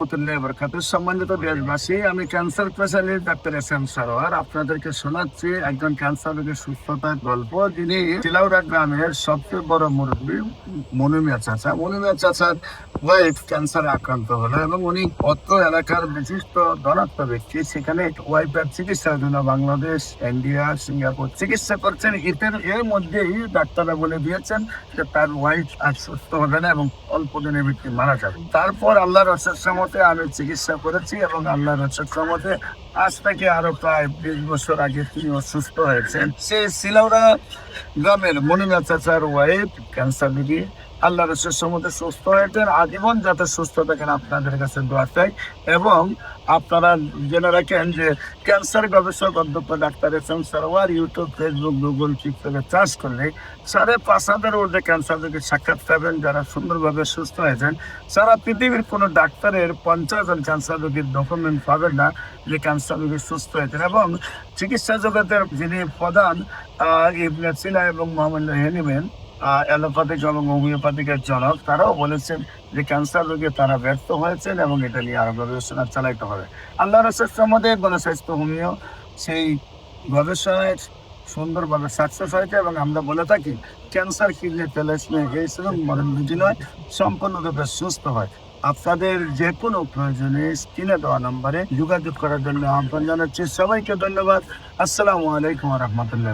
রহমতুল্লাহ বরকাত সম্মানিত দেশবাসী, আমি cancer specialist doctor S M Sarwar. আপনাদেরকে শোনাচ্ছি একজন ক্যান্সার রোগীর সুস্থতার গল্প, যিনি চিলাউড়া গ্রামের সবচেয়ে বড় মুরব্বী মনুমিয়া চাচা। মনুমিয়া চাচার ওয়াইফ ক্যান্সারে আক্রান্ত হলো এবং উনি অত্র এলাকার বিশিষ্ট ধনাত্ম ব্যক্তি। সেখানে ওয়াইফের চিকিৎসার জন্য বাংলাদেশ, ইন্ডিয়া, সিঙ্গাপুর চিকিৎসা করছেন। এদের এর মধ্যেই ডাক্তাররা বলে দিয়েছেন যে তার ওয়াইফ আর সুস্থ হবে না এবং অল্প দিনের ব্যক্তি মারা যাবে। তারপর আল্লাহর অশেষ মতে আমি চিকিৎসা করেছি এবং আল্লাহ অশেষ মতে আজ থেকে আরও প্রায় বিশ বছর আগে তিনি অসুস্থ হয়েছেন। সে সিলাউড়া গ্রামের মনিমা চাচার ওয়াইফ, ক্যান্সার রোগী। আল্লাহ রসের সম্মতে সুস্থ হয়েছেন আজীবন যাতে সুস্থ থাকেন আপনাদের কাছে দোয়া চাই। এবং আপনারা জেনে রাখেন যে ক্যান্সার গবেষক অধ্যক্ষ doctor S M YouTube, Facebook, Google, টিকটকে চার্জ করলে সাড়ে পাঁচ হাজার ঊর্ধ্বে ক্যান্সার রোগীর সাক্ষাৎ পাবেন যারা সুন্দরভাবে সুস্থ হয়েছেন সারা পৃথিবীর কোনো ডাক্তারের পঞ্চাশ জন ক্যান্সার রোগীর ডকুমেন্ট পাবেন না যে ক্যান্সার রোগী সুস্থ হয়েছেন এবং চিকিৎসা জগতের যিনি প্রধান ইবনে সিনা এবং মোহাম্মদ হেনিমেন অ্যালোপ্যাথিক এবং হোমিওপ্যাথিকের জনক। তারাও বলেছেন যে ক্যান্সার রোগে তারা ব্যর্থ হয়েছেন এবং এটা নিয়ে আরও গবেষণা চালাইতে হবে। আল্লাহ রসের সম্বন্ধে গণস্বাস্থ্য হোমিও সেই গবেষণায় সুন্দরভাবে সাকসেস হয়েছে এবং আমরা বলে থাকি, ক্যান্সার কিডনি প্যালেসমে এইস মরণ বিধি নয় সম্পূর্ণরূপে সুস্থ হয়। আপনাদের যে কোনো প্রয়োজনে স্ক্রিনে দেওয়া নম্বরে যোগাযোগ করার জন্য আহ্বান জানাচ্ছি। সবাইকে ধন্যবাদ। আসসালামু আলাইকুম রহমতুল্লাহ